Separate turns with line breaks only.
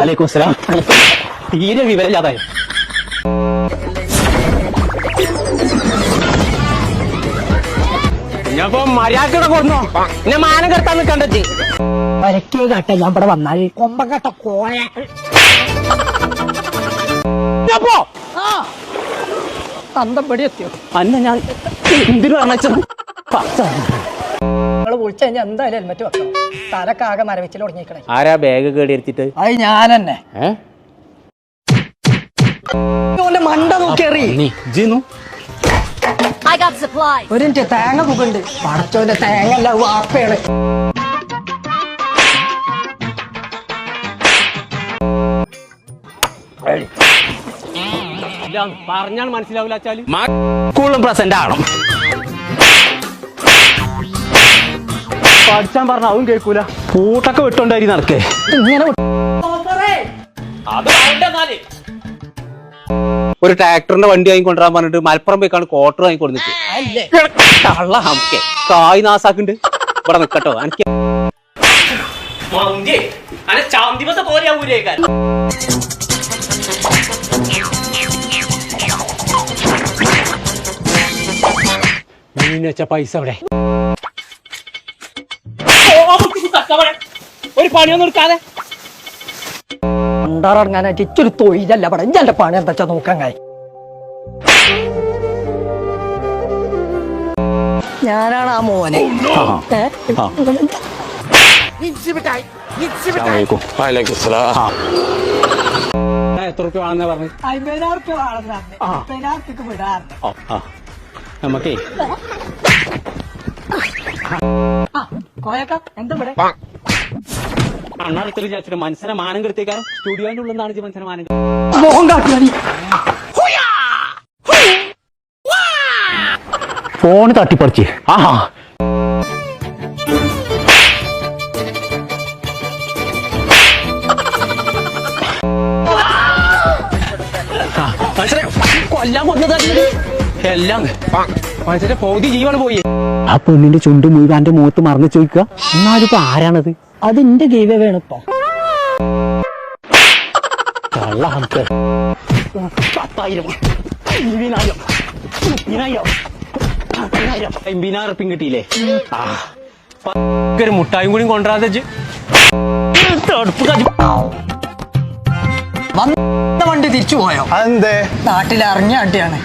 വലൈക്കും അസ്സലാം തീരെ വിവരമില്ലാതായി. ഞാനിപ്പോ മര്യാദ കൊടുന്നോ? എന്നെ മാനം കെടുത്താൻ
കാട്ട ഞാൻ ഇവിടെ വന്നാൽ. കൊമ്പക്കട്ട കോയ
അപ്പോ
പടി എത്തിയോ?
അന്ന ഞാൻ എന്തിനു പറഞ്ഞത്
നിങ്ങൾ വിളിച്ചു കഴിഞ്ഞാൽ എന്തായാലും ഹെൽമെറ്റ് വെക്കണം. തലക്കാകെ മരവിച്ചിൽ തുടങ്ങിക്കണേ
ആരാ ബാഗ് കേടിയിരുത്തിട്ട്
അത് ഞാൻ തന്നെ മണ്ട നോക്കിയറി.
നീ. ജിന്നു
I got supplies.
ഒരു മിനിറ്റ് തേങ്ങ പുകണ്ട് പടച്ചോന്റെ തേങ്ങ അല്ല വാപ്പയാണ്
പറഞ്ഞാൽ മനസ്സിലാവില്ല സ്കൂളിലും പ്രസന്റ് ആവണം പഠിച്ചാൻ പറഞ്ഞ അതും കേൾക്കൂല. കൂട്ടൊക്കെ വിട്ടോണ്ടായി നടക്കേ.
ഇങ്ങനെ
ഒരു ട്രാക്ടറിന്റെ വണ്ടി വാങ്ങിക്കൊണ്ടിരാൻ പറഞ്ഞിട്ട് മലപ്പുറം പോയിക്കാണ് ക്വാർട്ടർ വാങ്ങിക്കൊണ്ടിട്ട്
അല്ലേ?
കള്ള ഹംക്കെ. കായ് നാസാക്കുണ്ട് ഇവിടെ നിക്കട്ടോ എനിക്ക് പൈസ അവിടെ. ഒരു പണിയൊന്നും എടുക്കാതെ.
ഉണ്ടാറങ്ങാനായിട്ട് ഇച്ചൊരു തൊഴിലല്ല പടം ഇഞ്ചാന്റെ പണി എന്താ വെച്ചാ നോക്കാൻ കായി. ഞാനാണ് ആ മോനെ.
എത്ര റുപ്യ വേണമെന്നാ പറഞ്ഞു?
അമ്പതിനായിരം ഉറുപ്യ വേണം സാറിന്.
ആ.
അമ്പതിനായിരം ഉറുപ്യക്ക് വിടാറുണ്ട്.
നമുക്കേ
ആ, കോയക്ക എന്താ ഇവിടെ?
അണ്ണാടുത്തൊരു വിചാരിച്ചിട്ട് മനസ്സിനെ മാനം കെടുത്തേക്കാരം സ്റ്റുഡിയോന്റെ ഉള്ളിൽ നിന്നാണ് മനസ്സിനെ മാനം
മോഹം കാട്ടുവാനി
ഫോണ് തട്ടിപ്പറിച്ച്. ആഹാ. ആ, മനുഷ്യനെ കൊല്ലാൻ കൊന്നത് എല്ലാം മനുഷ്യന്റെ പൗതി ജീവാണ് പോയി. ആ പെണ്ണിന്റെ ചുണ്ട് മുഴുവൻ എന്റെ മുഖത്ത് മറന്നു ചോദിക്കുക എന്നാലും ഇപ്പൊ ആരാണത്?
അത് എന്റെ വേണിപ്പോ.
കള്ള നമുക്ക് പത്തായിരം ഇരുപതിനായിരം മുപ്പതിനായിരം പതിനായിരം എൺപതിനായിരം ഉറുപ്പിക കിട്ടിയില്ലേ? ആ. ഒരു മുട്ടായും കൂടി കൊണ്ടുവരാതെ
വണ്ടി തിരിച്ചു പോയോ?
അതെന്തേ?
നാട്ടിൽ ഇറങ്ങിയ അടിയാണ്